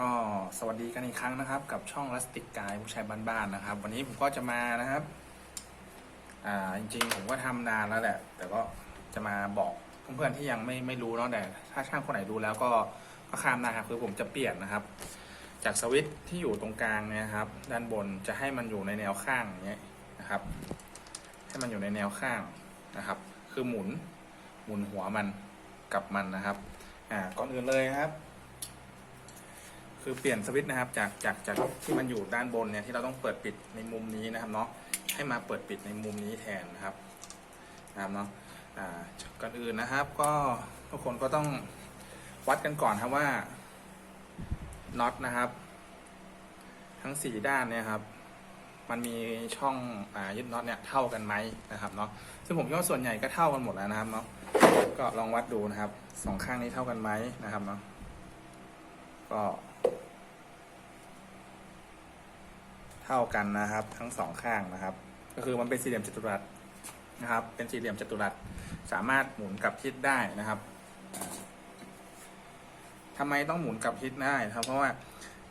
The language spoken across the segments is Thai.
ก็สวัสดีกันอีกครั้งนะครับ กับช่องลัสติกกายผู้ชายบ้านๆนะครับ วันนี้ผมก็จะมานะครับ อ่าจริงๆ ผมก็ทำนานแล้วแหละ แต่ก็จะมาบอกเพื่อนๆที่ยังไม่ไม่รู้เนาะแต่ถ้าช่างคนไหนดูแล้วก็ก็ข้ามได้ครับคือผมจะเปลี่ยนนะครับ จากสวิตช์ที่อยู่ตรงกลางเนี่ยครับ ด้านบนจะให้มันอยู่ในแนวข้างอย่างเงี้ยนะครับ ให้มันอยู่ในแนวข้างนะครับ คือหมุนหมุนหัวมันกับมันนะครับ อ่าก่อนอื่นเลยครับ คือเปลี่ยนสวิตช์นะครับจากจากจากที่มันอยู่ด้านบนเนี่ยที่เราต้องเปิดปิดในมุมนี้นะครับเนาะให้มาเปิดปิดในมุมนี้แทนนะครับนะครับเนาะอ่าก่อนอื่นนะครับ ก็ทุกคนก็ต้องวัดกันก่อนครับว่าน็อตนะครับ ทั้งสี่ด้านเนี่ยครับ มันมีช่องอยึดน็อตเนี่ยเท่ากันไหมนะครับเนาะซึ่งผมคิดว่าส่วนใหญ่ก็เท่ากันหมดแล้วนะครับเนาะก็ลองวัดดูนะครับสองข้างนี้เท่ากันไหมนะครับเนาะก็ เท่ากันนะครับ ทั้งสองข้างนะครับ ก็คือมันเป็นสี่เหลี่ยมจัตุรัสนะครับ เป็นสี่เหลี่ยมจัตุรัสสามารถหมุนกลับทิศได้นะครับอ่าทำไมต้องหมุนกลับทิศได้ครับ เพราะว่า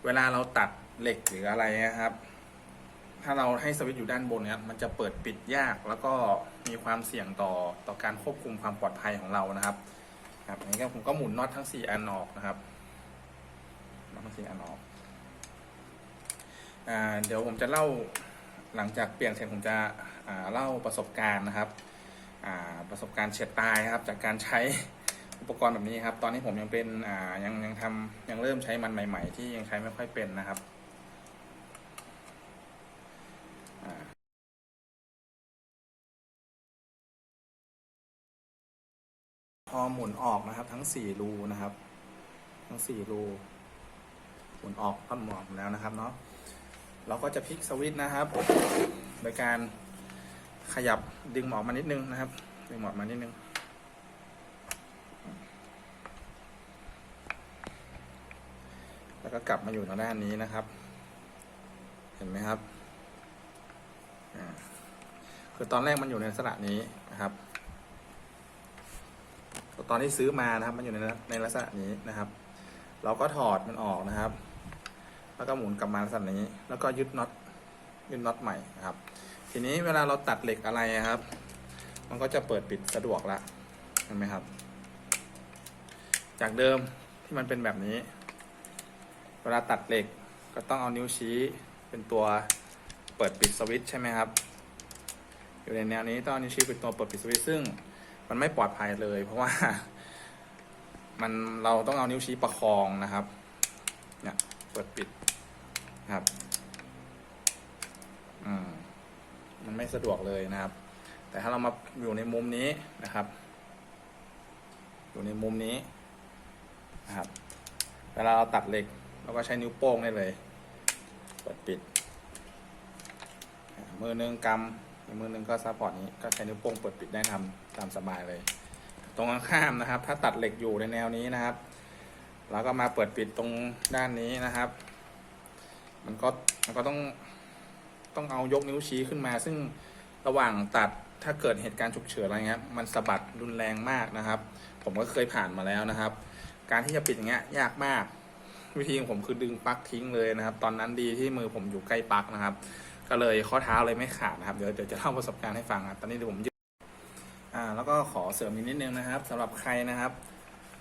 เวลาเราตัดเหล็กหรืออะไรนะครับ ถ้าเราให้สวิตช์อยู่ด้านบนเนี่ยมันจะเปิดปิดยากแล้วก็มีความเสี่ยงต่อต่อการควบคุมความปลอดภัยของเรานะครับครับอันนี้ก็ผมก็หมุนน็อตทั้งสี่อันออกนะครับน็อตทั้งสี่อันออก เดี๋ยวผมจะเล่าหลังจากเปลี่ยนเสร็จผมจะเล่าประสบการณ์นะครับประสบการณ์เฉียดตายครับ จากการใช้อุปกรณ์แบบนี้ครับ ตอนนี้ผมยังเป็นยังยังทำยังเริ่มใช้มันใหม่ ๆ ที่ยังใช้ไม่ค่อยเป็นนะครับพอหมุนออกนะครับ ทั้งสี่รูนะครับ ทั้งสี่รูหมุนออกพันหมอกแล้วนะครับเนาะ เราก็จะพลิกสวิตช์นะครับ โดยการขยับดึงหมอกมานิดนึงนะครับ ดึงหมอกมานิดนึง แล้วก็กลับมาอยู่ทางด้านนี้นะครับ เห็นไหมครับ คือตอนแรกมันอยู่ในลักษณะนี้นะครับ ตอนที่ซื้อมานะครับ มันอยู่ในในลักษณะนี้นะครับ เราก็ถอดมันออกนะครับ แล้วก็หมุนกลับมาลักษณะนี้ แล้วก็ยึดน็อตยึดน็อตใหม่นะครับ ทีนี้เวลาเราตัดเหล็กอะไรครับ มันก็จะเปิดปิดสะดวกละเห็นไหมครับ จากเดิมที่มันเป็นแบบนี้ เวลาตัดเหล็กก็ต้องเอานิ้วชี้เป็นตัวเปิดปิดสวิตช์ใช่ไหมครับอยู่ในแนวนี้ต้องเอานิ้วชี้เป็นตัวเปิดปิดสวิตช์ซึ่งมันไม่ปลอดภัยเลย เพราะว่ามันเราต้องเอานิ้วชี้ประคองนะครับ เนี่ย เปิดปิด ครับอืมมันไม่สะดวกเลยนะครับ แต่ถ้าเรามาอยู่ในมุมนี้นะครับ อยู่ในมุมนี้นะครับเวลาเราตัดเหล็กเราก็ใช้นิ้วโป้งได้เลยเปิดปิด มือหนึ่งกำอีกมือหนึ่งก็ซัพพอร์ตนี้ก็ใช้นิ้วโป้งเปิดปิดได้ทำตามสบายเลย ตรงข้ามนะครับ ถ้าตัดเหล็กอยู่ในแนวนี้นะครับ เราก็มาเปิดปิดตรงด้านนี้นะครับ มันก็มันก็ต้องต้องเอายกนิ้วชี้ขึ้นมา ซึ่งระหว่างตัดถ้าเกิดเหตุการณ์ฉุกเฉินอะไรเงี้ยมันสะบัดรุนแรงมากนะครับ ผมก็เคยผ่านมาแล้วนะครับ การที่จะปิดอย่างเงี้ยยากมาก วิธีของผมคือดึงปลั๊กทิ้งเลยนะครับ ตอนนั้นดีที่มือผมอยู่ใกล้ปลั๊กนะครับ ก็เลยข้อเท้าเลยไม่ขาดนะครับเดี๋ยวเดี๋ยวจะเล่าประสบการณ์ให้ฟังนะตอนนี้เดี๋ยวผมยึดอ่าแล้วก็ขอเสริมอีกนิดนึงนะครับสำหรับใครนะครับ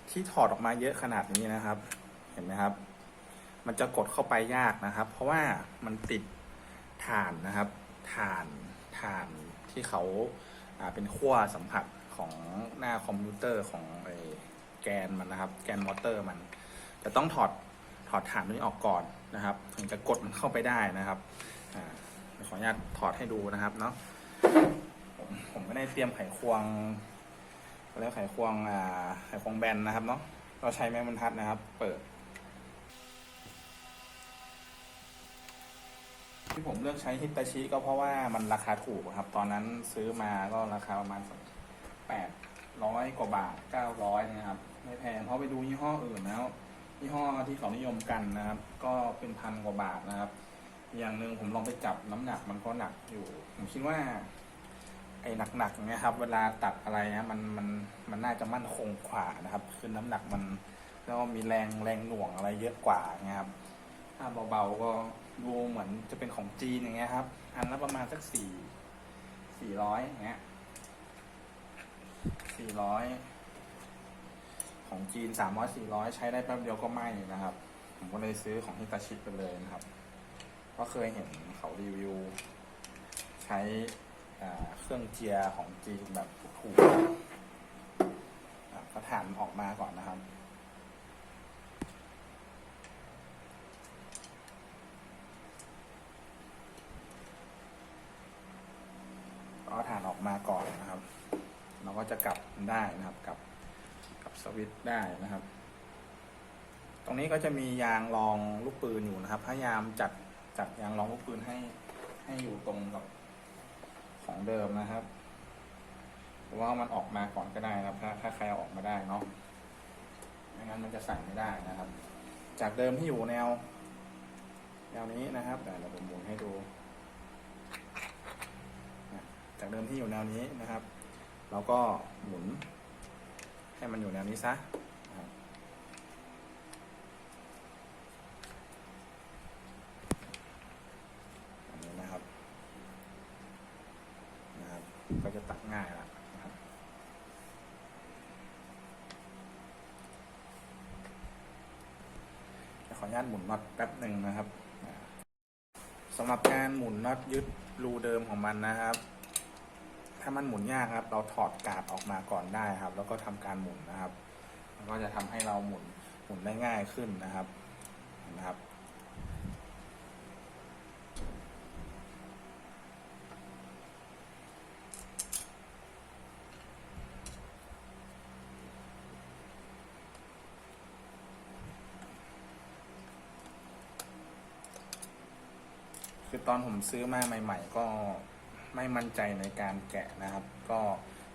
ที่ถอดออกมาเยอะขนาดนี้นะครับ เห็นไหมครับ มันจะกดเข้าไปยากนะครับ เพราะว่ามันติดฐานนะครับฐานฐานที่เขาเป็นขั้วสัมผัสของหน้าคอมพิวเตอร์ของไอแกนมันนะครับ แกนมอเตอร์มัน จะต้องถอดถอดฐานนี้ออกก่อนนะครับ ถึงจะกดมันเข้าไปได้นะครับอขออนุญาตถอดให้ดูนะครับเนาะผมผมก็ได้เตรียมไขควงแล้วไขควงอ่าไขควงแบนนะครับเนาะเราใช้ไม้บรรทัดนะครับ เปิด ที่ผมเลือกใช้ฮิตาชิก็เพราะว่ามันราคาถูกครับ ตอนนั้นซื้อมาก็ราคาประมาณแปดร้อยกว่าบาทเก้าร้อยนะครับไม่แพงเพราะไปดูยี่ห้ออื่นแล้วยี่ห้อที่เขานิยมกันนะครับ ก็เป็นพันกว่าบาทนะครับ อย่างหนึ่งผมลองไปจับน้ำหนักมันก็หนักอยู่ ผมคิดว่า ไอ้หนักๆเงี้ยครับ เวลาตัดอะไรนี้ยมันมันมันน่าจะมั่นคงกว่านะครับ คือน้ำหนักมันแล้วมีแรงแรงหน่วงอะไรเยอะกว่าเงี้ยครับ ถ้าเบาๆก็ ดูเหมือนจะเป็นของจีนอย่างเงี้ยครับ อันละประมาณสักสี่สี่ร้อยอย่างเงี้ยสี่ร้อยของจีนสามร้อยสี่ร้อยใช้ได้แป๊บเดียวก็ไหม้นะครับ ผมก็เลยซื้อของฮิตาชิไปเลยนะครับ ก็เคยเห็นเขารีวิว ใช้เครื่องเจียของจีนแบบถูกๆก็ฐานออกมาก่อนนะครับ ก็เอกมาก่อนนะครับ เราก็จะกลับได้นะครับกลับกลับสวิตได้นะครับ ตรงนี้ก็จะมียางรองลูกปืนอยู่นะครับ พยายามจัดจัดยางรองลูกปืนให้ให้อยู่ตรงกับของเดิมนะครับหรือว่ามันออกมาก่อนก็ได้นะครับ ถ้าถ้าใครเอาออกมาได้เนาะไม่งั้นมันจะใส่ไม่ได้นะครับ จากเดิมที่อยู่แนวแนวนี้นะครับเดี๋ยวเราผมหมุนให้ดู จากเดิมที่อยู่แนวนี้นะครับ เราก็หมุน ให้มันอยู่แนวนี้ซะนะครับนะครับ ก็จะตัดง่ายแล้วนะครับขออนุญาตหมุนน็อตแป๊บหนึ่งนะครับสำหรับการหมุนน็อตยึดรูเดิมของมันนะครับ ถ้ามันหมุนยากครับ เราถอดกาดออกมาก่อนได้ครับ แล้วก็ทำการหมุนนะครับก็จะทำให้เราหมุนหมุนได้ง่ายขึ้นนะครับนะครับคือตอนผมซื้อมาใหม่ ๆ ก็ ไม่มั่นใจในการแกะนะครับ ก็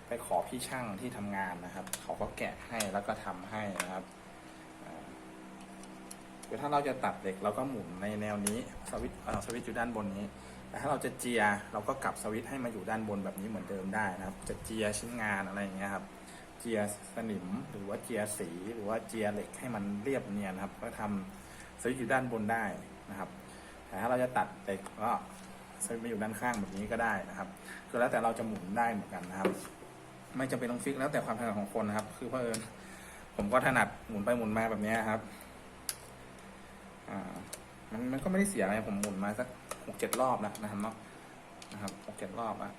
ไปขอพี่ช่างที่ทำงานนะครับ เขาก็แกะให้แล้วก็ทำให้นะครับอ่าคือถ้าเราจะตัดเหล็กเราก็หมุนในแนวนี้สวิตสวิตอยู่ด้านบนนี้แต่ถ้าเราจะเจียเราก็กลับสวิตให้มาอยู่ด้านบนแบบนี้เหมือนเดิมได้นะครับ จะเจียชิ้นงานอะไรอย่างเงี้ยครับเจียสนิมหรือว่าเจียสีหรือว่าเจียเหล็กให้มันเรียบเนียนครับ ก็ทำสวิตอยู่ด้านบนได้นะครับแต่ถ้าเราจะตัดเหล็กก็ สวิตช์มาอยู่ด้านข้างแบบนี้ก็ได้นะครับคือแล้วแต่เราจะหมุนได้เหมือนกันนะครับ ไม่จำเป็นต้องฟิกแล้วแต่ความถนัดของคนนะครับ คือเพราะเอิญผมก็ถนัดหมุนไปหมุนมาแบบนี้ครับอ่ามันมันก็ไม่ได้เสียอะไรผมหมุนมาสักหกเจ็ดรอบแล้วนะครับเนาะนะครับหกเจ็ดรอบอะ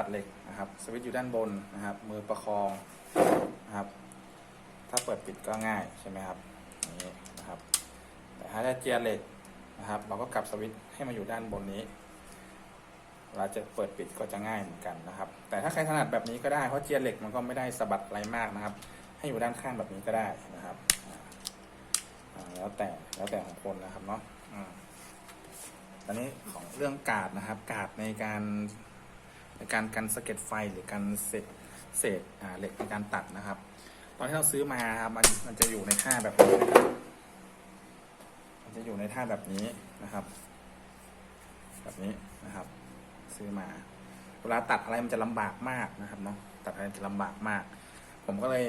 ตัดเหล็ก นะครับสวิตช์อยู่ด้านบนนะครับ มือประคองนะครับ ถ้าเปิดปิดก็ง่ายใช่ไหมครับนี้นะครับ แต่ถ้าจะเจียเหล็กนะครับ เราก็กลับสวิตช์ให้มาอยู่ด้านบนนี้เวลาจะเปิดปิดก็จะง่ายเหมือนกันนะครับ แต่ถ้าใครถนัดแบบนี้ก็ได้เพราะเจียเหล็กมันก็ไม่ได้สะบัดอะไรมากนะครับ ให้อยู่ด้านข้างแบบนี้ก็ได้นะครับแล้วแต่แล้วแต่ของคนนะครับเนาะตอนนี้ของเรื่องกาดนะครับ กาดในการ ในการกันสะเก็ดไฟหรือการเศษเศษเหล็กในการตัดนะครับ ตอนที่เราซื้อมาครับมันมันจะอยู่ในท่าแบบนี้นะครับมันจะอยู่ในท่าแบบนี้นะครับ แบบนี้นะครับ ซื้อมา เวลาตัดอะไรมันจะลำบากมากนะครับเนาะตัดอะไรจะลำบากมาก ผมก็เลย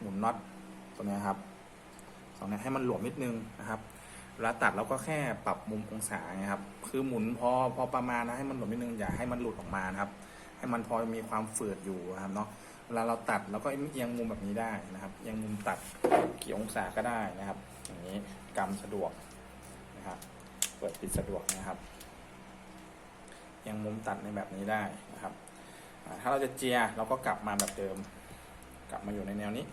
หมุนน็อตตัวนี้ครับสองนี้ให้มันหลวมนิดนึงนะครับ เวลาตัดเราก็แค่ปรับมุมองศาไงครับ คือหมุนพอพอประมาณนะให้มันหลวมนิดนึงอย่าให้มันหลุดออกมานะครับ ให้มันพอมีความฝืดอยู่นะครับเนาะเวลาเราตัดเราก็เอียงมุมแบบนี้ได้นะครับเอียงมุมตัดกี่องศาก็ได้นะครับ อย่างนี้กำสะดวกนะครับ เปิดปิดสะดวกนะครับเอียงมุมตัดในแบบนี้ได้นะครับ ถ้าเราจะเจียเราก็กลับมาแบบเดิม กลับมาอยู่ในแนวนี้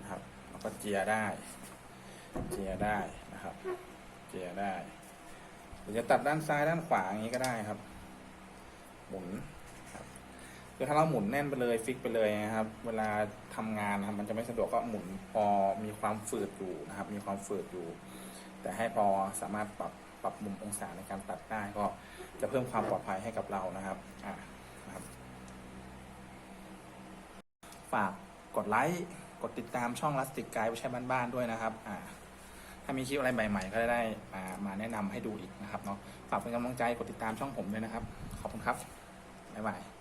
นะครับ เราก็เจียได้ เจียได้นะครับ เจียได้ หรือจะตัดด้านซ้ายด้านขวาอย่างนี้ก็ได้ครับ หมุนครับคือถ้าเราหมุนแน่นไปเลยฟิกไปเลยนะครับ เวลาทำงานนะครับ มันจะไม่สะดวกก็หมุนพอมีความฝืดอยู่นะครับ มีความฝืดอยู่ แต่ให้พอสามารถปรับปรับมุมองศาในการตัดได้ก็จะเพิ่มความปลอดภัยให้กับเรานะครับอ่านะครับ ฝากกดไลค์ กดติดตามช่องลัสติกไกด์ไปใช้บ้านๆด้วยนะครับอ่าามีคลิปอะไรใหม่ๆ ก็ได้มามาแนะนำให้ดูอีกนะครับเนาะฝากเป็นกำลังใจกดติดตามช่องผมด้วยนะครับ ขอบคุณครับบ๊ายบาย